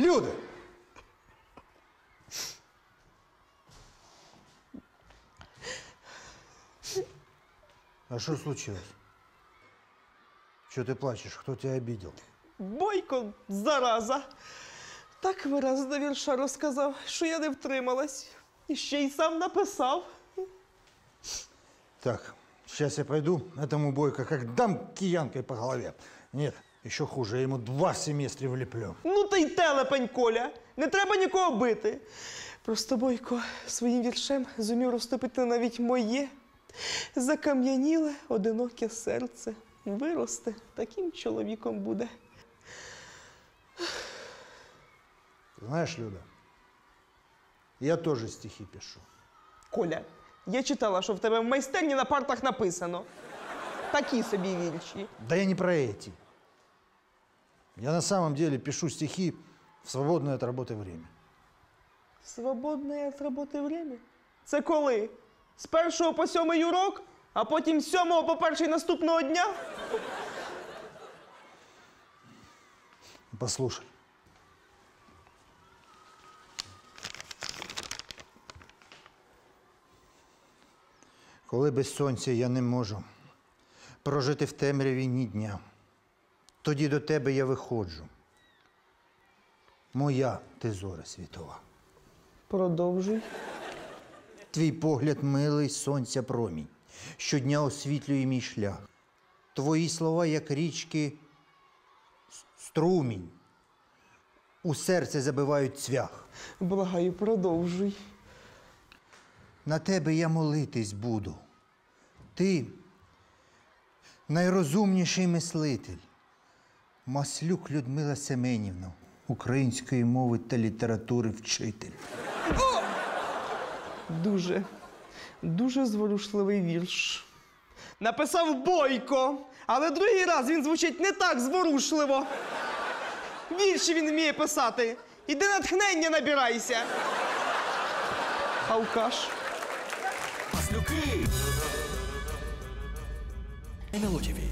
Люда! А что случилось? Что ты плачешь? Кто тебя обидел? Бойко, зараза. Так виразно вірша розказав, що я не втрималась. І ще й сам написав. Так, сейчас я пойду этому Бойко как дам киянкой по голове. Нет, еще хуже, я ему два семестра влеплю. Ну та й телепень Коля. Не треба нікого бити. Просто Бойко своїм віршем зумів розтопити навіть моє закам'яніле, одиноке серце. Виросте, таким чоловіком буде. Знаешь, Люда, я тоже стихи пишу. Коля, я читала, що в тебе в майстерні на партах написано. Такі собі вірші. Да я не про эти. Я на самом деле пишу стихи в свободное от работы время. Свободне від роботи время? Це коли? З першого по сьомий урок, а потім з сьомого по перший наступного дня? Послушай. Коли без сонця я не можу прожити в темряві ні дня, тоді до тебе я виходжу. Моя ти зоря світова. Продовжуй. Твій погляд милий сонця промінь, щодня освітлює мій шлях. Твої слова, як річки, струмінь, у серце забивають цвях. Благаю, продовжуй. На тебе я молитись буду. Ти найрозумніший мислитель. Маслюк Людмила Семенівна, української мови та літератури вчитель. Дуже, дуже зворушливий вірш. Написав Бойко, але другий раз він звучить не так зворушливо. Вірші він вміє писати. Іди натхнення набирайся. Алкаш. Маслюки. ТВ.